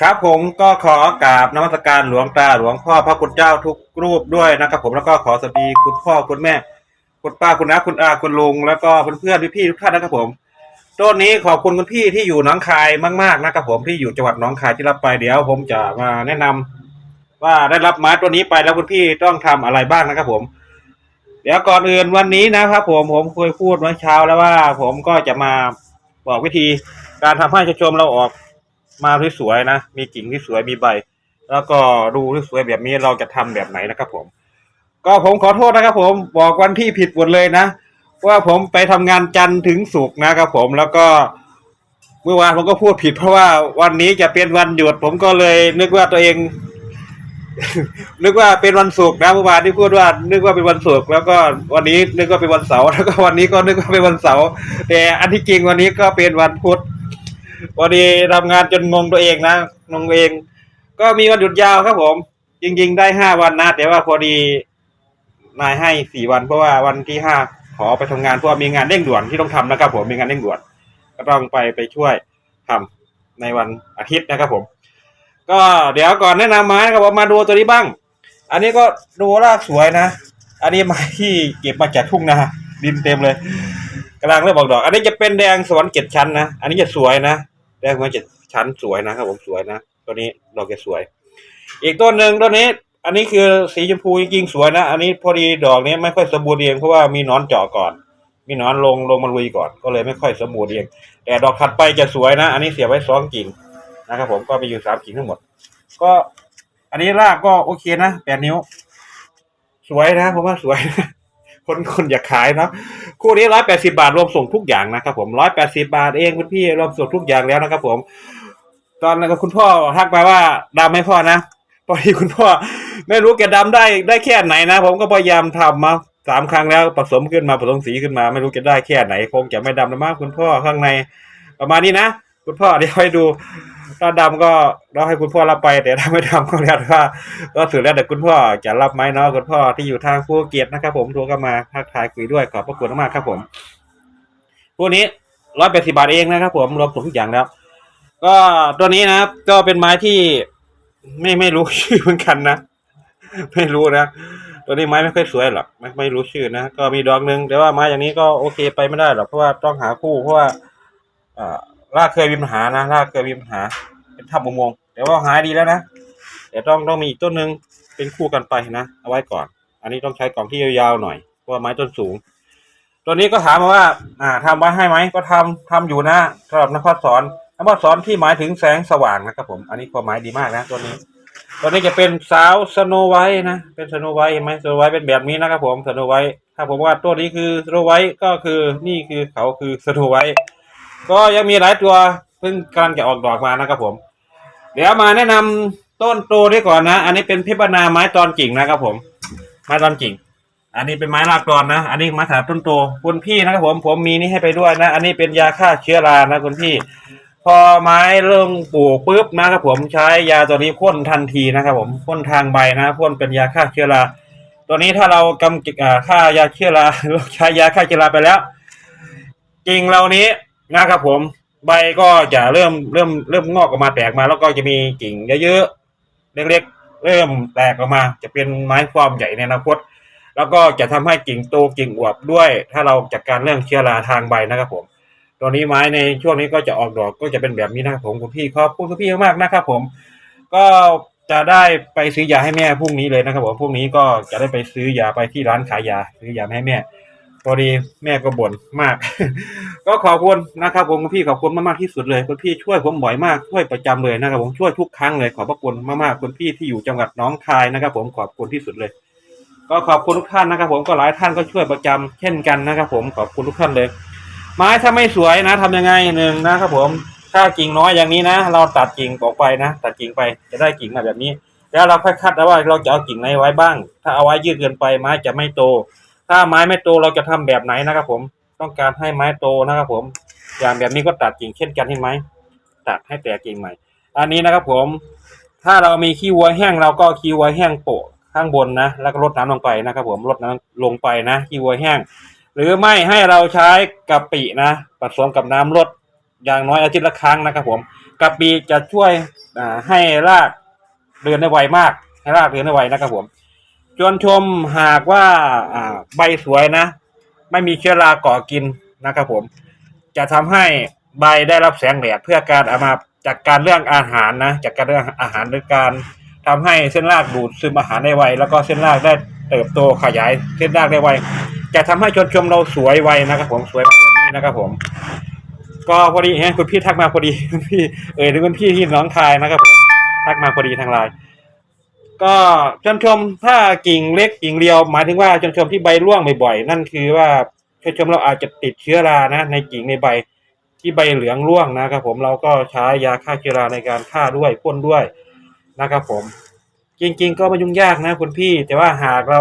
ครับผมก็ขอกราบนมัสการหลวงตาหลวงพ่อพระคุณเจ้าทุกรูปด้วยนะครับผมแล้วก็ขอสวัสดีคุณพ่อคุณแม่ คุณป้าคุณน้าคุณอาคุณลุงแล้วก็เพื่อนๆพี่ๆทุกท่านนะครับผมต้นนี้ขอบคุณคุณพี่ที่อยู่หนองคายมากๆนะครับผมที่อยู่จังหวัดหนองคายที่รับไปเดี๋ยว ผมจะมาแนะนำว่าได้รับไม้ตัวนี้ไปแล้วคุณพี่ต้องทำอะไรบ้างนะครับผม เดี๋ยวก่อนอื่นวันนี้นะครับผมผมเคยพูดเมื่อเช้าแล้วว่า ผมก็จะมาบอกวิธีการทำให้ชมเราออก มาที่สวยๆนะ มีกิ่งที่สวยมีใบ แล้วก็ดูที่สวยแบบนี้เราจะทำแบบไหนนะครับผม ก็ผมขอโทษนะครับ ผมบอกวันที่ผิดหมดเลยนะว่าผมไปทำงานจันทร์ถึงศุกร์นะครับผมแล้วก็เมื่อวานผมก็พูดผิดเพราะว่าวันนี้จะเป็นวันหยุด ผมก็เลยนึกว่าตัวเอง นึกว่าเป็นวันศุกร์นะเมื่อวานที่พูดว่า นึกว่าเป็นวันศุกร์แล้วก็วันนี้นึกว่าเป็นวันเสาร์แล้วก็วันนี้ก็นึกว่าเป็นวันเสาร์แต่อันที่จริงวันนี้ก็เป็นวันพุธ พอดีทำงานจนงงตัวเองนะงงเอง ก็มีวันหยุดยาวครับผม จริง ๆ ได้ห้าวันนะแต่ว่าพอดีนายให้สี่วันเพราะว่าวันที่ห้าขอไปทำงานเพราะว่ามีงานเร่งด่วนที่ต้องทำนะครับ ผมมีงานเร่งด่วน ก็ต้องไปไปช่วยทำในวันอาทิตย์นะครับผม ก็เดี๋ยวก่อนแนะนำไม้นะครับผมมาดูตัวนี้บ้าง อันนี้ก็ดูรากสวยนะ อันนี้ไม้ที่เก็บมาจากทุ่งนาดินเต็มเลยกำลังเริ่มออกดอก อันนี้จะเป็นแดงสวรรค์เจ็ดชั้นนะ อันนี้จะสวยนะ แดงสวรรค์เจ็ดชั้นสวยนะครับผมสวยนะตัวนี้ดอกจะสวย อีกต้นหนึ่งต้นนี้ อันนี้คือสีชมพูจริงๆสวยนะ อันนี้พอดีดอกนี้ไม่ค่อยสมบูรณ์เรียงเพราะว่ามีนอนเจาะก่อน มีนอนลงลงมาลุยก่อน ก็เลยไม่ค่อยสมบูรณ์เรียงแต่ดอกถัดไปจะสวยนะ อันนี้เสียไว้สองกิ่งนะครับผมก็มีอยู่สามกิ่งทั้งหมด ก็อันนี้รากก็โอเคนะแปดนิ้ว สวยนะผมว่าสวยนะ คนคนอยากขายเนาะคู่นี้ร้อยแปดสิบาทรวมส่งทุกอย่างนะครับผมร้อยแปดสิบาทเองคุณพี่รวมส่งทุกอย่างแล้วนะครับผม ตอนนั้นก็คุณพ่อทักไปว่าดำให้พ่อนะพอดีคุณพ่อ ไม่รู้แกดำได้ได้แค่ไหนนะ ผมก็พยายามทำมาสามครั้งแล้วผสมขึ้นมาผสมสีขึ้นมา ไม่รู้จะได้แค่ไหน คงจะไม่ดำนะมากคุณพ่อข้างใน ประมาณนี้นะคุณพ่อเดี๋ยวให้ดู ถ้าดำก็เราให้คุณพ่อรับไป แต่ถ้าไม่ดำก็แล้วว่าก็สุดแล้วแต่คุณพ่อจะรับไหมเนาะคุณพ่อที่อยู่ทางภูเก็ตนะครับ ผมโทรเข้ามาทักทายคุยด้วยขอบพระคุณมากครับผมพวกนี้ร้อยแปดสิบาทเองนะครับ ผมรวมทุกอย่างแล้ว ก็ตัวนี้นะครับ ก็เป็นไม้ที่ไม่ไม่รู้ชื่อเหมือนกันนะไม่รู้นะตัวนี้ไม้ไม่ค่อยสวยหรอกไม่ไม่รู้ชื่อนะก็มีดอกหนึ่งแต่ว่าไม้อย่างนี้ก็โอเคไปไม่ได้หรอกเพราะว่าต้องหาคู่เพราะว่าอ่า รากเคยมีปัญหานะรากเคยมีปัญหา เป็นทับอุโมงค์แต่ว่าหายดีแล้วนะแต่ต้องต้องมีอีกต้นหนึ่งเป็นคู่กันไปนะ เอาไว้ก่อน อันนี้ต้องใช้กล่องที่ยาวๆหน่อยเพราะไม้ต้นสูง ตัวนี้ก็ถามมาว่า อ่าทำไว้ให้ไหมก็ทำทำอยู่นะสำหรับนักพัฒสอนนักพัฒสอนที่หมายถึงแสงสว่างนะครับผม อันนี้ความหมายดีมากนะตัวนี้ ตัวนี้จะเป็นสาวสโนไวท์นะ เป็นสโนไวท์เห็นไหมสโนไวท์เป็นแบบนี้นะครับผมสโนไวท์ถ้าผมว่าตัวนี้คือสโนไวท์ก็คือนี่คือเขาคือสโนไวท์ ก็ยังมีหลายตัวเพิ่งกำลังจะออกดอกมานะครับผม เดี๋ยวมาแนะนำต้นโตนี้ก่อนนะ อันนี้เป็นพิบนาไม้ตอนกิ่งนะครับผม ไม้ตอนกิ่ง อันนี้เป็นไม้รากตอนนะ อันนี้ไม้ถาต้นโตคุณพี่นะครับผม ผมมีนี่ให้ไปด้วยนะ อันนี้เป็นยาฆ่าเชื้อรานะคุณพี่ พอไม้เริ่มปลูกปุ๊บนะครับผมใช้ยาตัวนี้พ่นทันทีนะครับผมพ่นทางใบนะพ่นเป็นยาฆ่าเชื้อราตัวนี้ถ้าเรากำจัดฆ่ายาเชื้อราใช้ยาฆ่าเชื้อราไปแล้วกิ่งเหล่านี้ นะครับผมใบก็จะเริ่มเริ่มเริ่มงอกออกมาแตกมา แล้วก็จะมีกิ่งเยอะๆเล็กๆ เริ่มแตกออกมา จะเป็นไม้ความใหญ่ในอนาคต แล้วก็จะทำให้กิ่งโตกิ่งอวบด้วย ถ้าเราจัดการเรื่องเชื้อราทางใบนะครับผมตัวนี้ไม้ในช่วงนี้ก็จะออกดอกก็จะเป็นแบบนี้นะครับผมคุณพี่ขอบคุณคุณพี่มากๆนะครับผม ก็จะได้ไปซื้อยาให้แม่พรุ่งนี้เลยนะครับผมพรุ่งนี้ก็จะได้ไปซื้อยาไปที่ร้านขายยาซื้อยาให้แม่ พอดีแม่ก็บ่นมาก ก็ขอบคุณนะครับผมคุณพี่ขอบคุณมากๆที่สุดเลยคุณพี่ช่วยผมบ่อยมากช่วยประจำเลยนะครับ ผมช่วยทุกครั้งเลยขอบพระคุณมากๆคุณพี่ที่อยู่จังหวัดน้องคายนะครับ ผมขอบคุณที่สุดเลย ก็ขอบคุณทุกท่านนะครับ ผมก็หลายท่านก็ช่วยประจำเช่นกันนะครับ ผมขอบคุณทุกท่านเลย ไม้ถ้าไม่สวยนะทำยังไงหนึ่งนะครับ ผมถ้ากิ่งน้อยอย่างนี้นะ เราตัดกิ่งออกไปนะตัดกิ่งไปจะได้กิ่งมาแบบนี้ แล้วเราค่อยคัดแล้วว่าเราจะเอากิ่งไหนไว้บ้าง ถ้าเอาไว้ยืดเกินไปไม้จะไม่โต ถ้าไม้ไม่โตเราจะทำแบบไหนนะครับผมต้องการให้ไม้โตนะครับผม อย่างแบบนี้ก็ตัดกิ่งเช่นกันเห็นไหมตัดให้แตกกิ่งใหม่ อันนี้นะครับผม ถ้าเรามีขี้วัวแห้งเราก็ขี้วัวแห้งโปะข้างบนนะ แล้วก็ลดน้ำลงไปนะครับ ผมลดน้ำลงไปนะขี้วัวแห้ง หรือไม่ให้เราใช้กะปินะผสมกับน้ำลดอย่างน้อยอาทิตย์ละครั้งนะครับ ผมกะปิจะช่วยให้รากเดินได้ไวมาก ให้รากเดินได้ไวนะครับผม ชวนชมหากว่าอ่าใบสวยนะ ไม่มีเชื้อราก่อกินนะครับผม จะทำให้ใบได้รับแสงแดดเพื่อการเอามาจากการเรื่องอาหารนะ จากการเรื่องอาหารหรือการทำให้เส้นรากดูดซึมอาหารได้ไว แล้วก็เส้นรากได้เติบโตขยายเส้นรากได้ไว จะทำให้ชนชมเราสวยไวนะครับผมสวยแบบนี้นะครับผม ก็พอดีเฮ้คุณพี่ทักมาพอดี คุณพี่เออถึงคุณพี่ที่หน้องคายนะครับผมทักมาพอดีทางไลน์ ก็ชนชมถ้ากิ่งเล็กกิ่งเรียว หมายถึงว่าชนชมที่ใบร่วงบ่อยๆนั่นคือว่าชนชมเราอาจจะติดเชื้อรานะในกิ่งในใบที่ใบเหลืองร่วงนะครับผมเราก็ใช้ยาฆ่าเชื้อราในการฆ่าด้วยพ่นด้วยนะครับผม จริง ๆ ก็ไม่ยุ่งยากนะคุณพี่ แต่ว่าหากเรา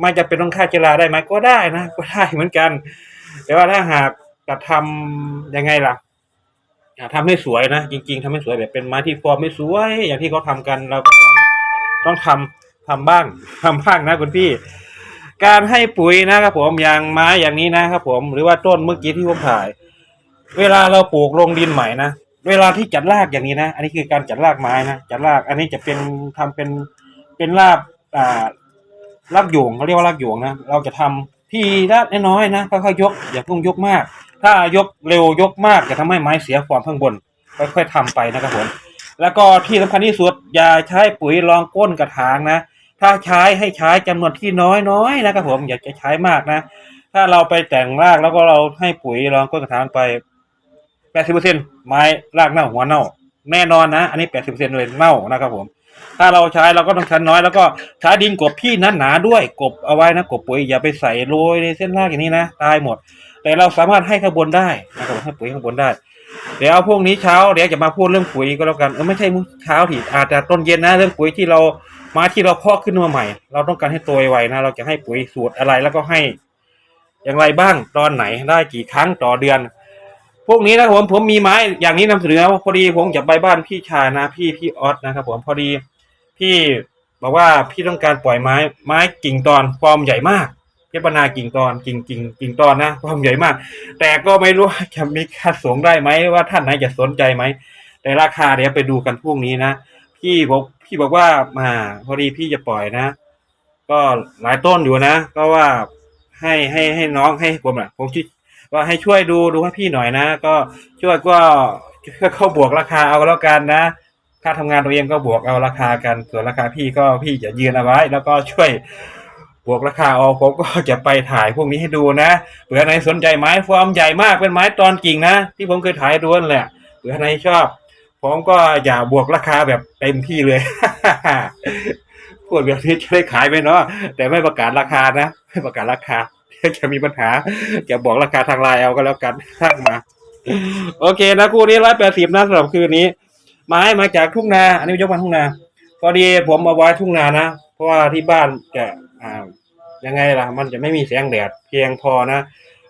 ไม่จะเป็นต้องฆ่าเชื้อราได้ไหมก็ได้นะก็ได้เหมือนกัน แต่ว่าถ้าหากจะทำยังไงล่ะอ่าทำให้สวยนะจริง ๆทำให้สวยแบบเป็นไม้ที่ฟอร์มไม่สวย อย่างที่เขาทำกันเราก็ ต้องต้องทำทำบ้างทำบ้างนะคุณพี่ การให้ปุ๋ยนะครับผมอย่างไม้อย่างนี้นะครับผมหรือว่าต้นเมื่อกี้ที่ผมถ่าย เวลาเราปลูกลงดินใหม่นะเวลาที่จัดรากอย่างนี้นะ อันนี้คือการจัดรากไม้นะจัดรากอันนี้จะเป็นทำเป็นเป็นรากอ่ารากหยวงเขาเรียกว่ารากหยวงนะเราจะทำที่ละน้อยๆนะค่อยๆยกอย่าเพิ่งยกมาก ถ้ายกเร็วยกมากจะทำให้ไม้เสียความข้างบนค่อยๆทำไปนะครับผม แล้วก็ที่สำคัญที่สุดอย่าใช้ปุ๋ยรองก้นกระถางนะ ถ้าใช้ให้ใช้จำนวนที่น้อยๆนะครับผมอย่าจะใช้มากนะ ถ้าเราไปแต่งรากแล้วก็เราให้ปุ๋ยรองก้นกระถางไปแปดสิบเปอร์เซ็นไม้รากเน่าหัวเน่า แน่นอนนะ อันนี้แปดสิบเปอร์เซ็นเลยเน่านะครับผม ถ้าเราใช้เราก็ต้องใช้น้อยแล้วก็ใช้ดินกบที่หนาๆด้วยกบเอาไว้นะกบปุ๋ยอย่าไปใส่โรยในเส้นรากอย่างนี้นะ ตายหมด แต่เราสามารถให้ข้างบนได้นะครับให้ปุ๋ยข้างบนได้ เดี๋ยวพรุ่งนี้เช้าเดี๋ยวจะมาพูดเรื่องปุ๋ยก็แล้วกันเออไม่ใช่มื้อเช้าที่อาจจะต้นเย็นนะเรื่องปุ๋ยที่เรามาที่เราเพาะขึ้นมาใหม่ เราต้องการให้โตไวนะ เราจะให้ปุ๋ยสูตรอะไรแล้วก็ให้ อย่างไรบ้างตอนไหนได้กี่ครั้งต่อเดือน พวกนี้นะครับผมผมมีไม้อย่างนี้นำเสนอพอดีผมจะไปบ้านพี่ชายนะ พี่พี่ออสนะครับผมพอดีพี่บอกว่าพี่ต้องการปล่อยไม้ไม้กิ่งตอนฟอร์มใหญ่มาก เทปนากิ่งตอนกิ่งกิ่งกิ่งตอนนะฟอร์มใหญ่มาก แต่ก็ไม่รู้ว่าจะมีค่าส่งได้ไหมว่าท่านไหนจะสนใจไหมแต่ราคาเดี๋ยวไปดูกันพรุ่งนี้นะพี่บอกพี่บอกว่ามาพอดีพี่จะปล่อยนะ ก็หลายต้นอยู่นะก็ว่าให้ให้ให้น้องให้ผมอะผมคิดว่าให้ช่วยดูดูให้พี่หน่อยนะ ก็ช่วยก็ช่เข้าบวกราคาเอาแล้วกันนะค่าทำงานตัวเองก็บวกเอาราคากันส่วนราคาพี่ก็พี่จะยืนเอาไว้ แล้วก็ช่วย บวกราคาเอาผมก็จะไปถ่ายพวกนี้ให้ดูนะเผื่อไหนสนใจไม้ฟอร์มใหญ่มากเป็นไม้ตอนกิ่งนะ ที่ผมเคยถ่ายดูนั่นแหละเผื่อไหนชอบ ผมก็อย่าบวกราคาแบบเต็มที่เลยพูดแบบนี้จะได้ขายไหมเนาะแต่ไม่ประกาศราคานะไม่ประกาศราคาจะมีปัญหาจะบอกราคาทางไลน์เอาก็แล้วกันทักมาโอเคนะคู่นี้ร้อยแปดสิบนะสำหรับคืนนี้ไม้มาจากทุ่งนา อันนี้ยกมาทุ่งนา พอดีผมเอาไว้ทุ่งนานะ เพราะว่าที่บ้านจะ อ่ายังไงล่ะ มันจะไม่มีแสงแดดเพียงพอนะ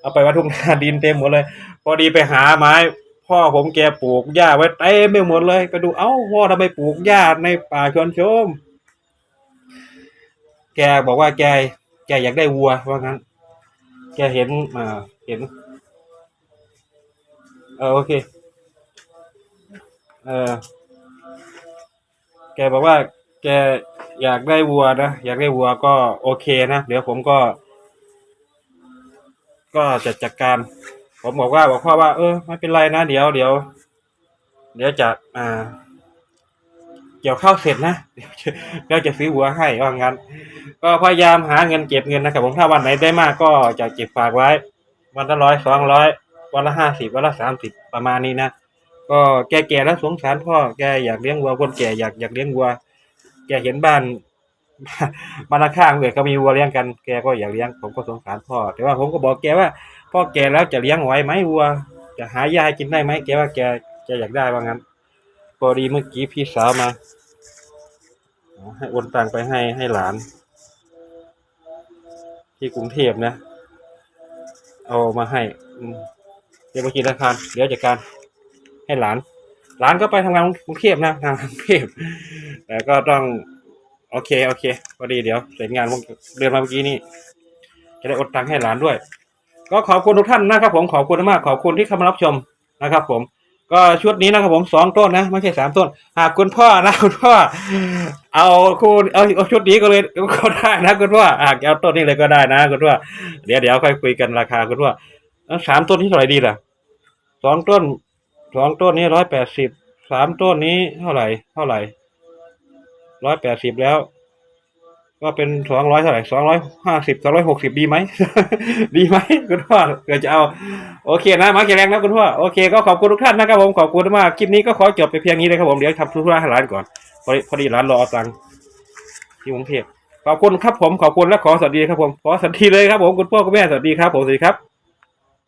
เอาไปไว้ทุ่งนาดินเต็มหมดเลย พอดีไปหาไม้ พ่อผมแกปลูกหญ้าไว้เต็มไปหมดเลยไปดูเอ้าพ่อทำไมปลูกหญ้าในป่าชวนชม แกบอกว่าแก แกอยากได้วัวว่างั้น แกเห็นอ่าเห็น เออโอเคเออแกบอกว่า แก อยากได้วัวนะอยากได้วัวก็โอเคนะเดี๋ยวผมก็ ก็จะจัดการ ผมบอกว่าบอกพ่อว่า เออไม่เป็นไรนะเดี๋ยวเดี๋ยวเดี๋ยวจะอ่าเกี่ยวข้าวเสร็จนะเดี๋ยวจะจะซื้อวัวให้ว่างั้น ก็พยายามหาเงินเก็บเงินนะครับผมถ้าวันไหนได้มากก็จะเก็บฝากไว้ วันละร้อยสองร้อยวันละห้าสิบวันละสามสิบประมาณนี้นะก็แกแก่แล้วสงสารพ่อแกอยากเลี้ยงวัวคนแก่อยากอยากเลี้ยงวัว แกเห็นบ้านบ้านข้างเกิดเขามีวัวเลี้ยงกันแกก็อยากเลี้ยง ผมก็สงสารพ่อ แต่ว่าผมก็บอกแกว่า พ่อแกแล้วจะเลี้ยงไหวไหมวัว จะหายาให้กินได้ไหมแกว่าแกแกอยากได้ว่างั้นพอดีเมื่อกี้พี่สาวมาให้โอนตังไปให้ให้หลาน ที่กรุงเทพนะ เอามาให้อืมเดี๋ยวไปกินราคารเดี๋ยวจัดการให้หลาน หลานก็ไปทำงานกรุงเทพนะทางกรุงเทพแต่ก็ต้อง โอเค โอเคพอดีเดี๋ยวเสร็จงานเดือนมาเมื่อกี้นี่จะได้อดตังค์ให้หลานด้วย ก็ขอบคุณทุกท่านนะครับ ผมขอบคุณมากขอบคุณที่เข้ามารับชมนะครับ ผม ก็ชุดนี้นะครับ ผมสองต้นนะไม่ใช่สามต้น หากคุณพ่อนะคุณพ่อเอาคุณเอาเอาชุดนี้ก็เลยก็ได้นะคุณพ่อหากเอาต้นนี้เลยก็ได้นะคุณพ่อเดี๋ยวเดี๋ยวค่อยคุยกันราคาคุณพ่อสามต้นที่เท่าไหร่ดีล่ะสองต้น สองต้นนี้ร้อยแปดสิบสามต้นนี้เท่าไหร่ เท่าไหร่ร้อยแปดสิบแล้ว ก็เป็นสองร้อยเท่าไหร่สองร้อยห้าสิบสองร้อยหกสิบดีไหม ดีไหมคุณพ่อเกิดจะเอา โอเคนะมาแข็งแรงนะคุณพ่อโอเคก็ขอบคุณทุกท่านนะครับผมขอบคุณมากคลิปนี้ก็ขอจบไปเพียงนี้เลยครับผมเดี๋ยวทำธุระให้ร้านก่อน พอดีพอดีร้านรอเอาตังค์ที่กรุงเทพขอบคุณครับผมขอบคุณและขอสวัสดีครับผมขอสวัสดีเลยครับผมคุณพ่อคุณแม่สวัสดีครับผมสวัสดีครับ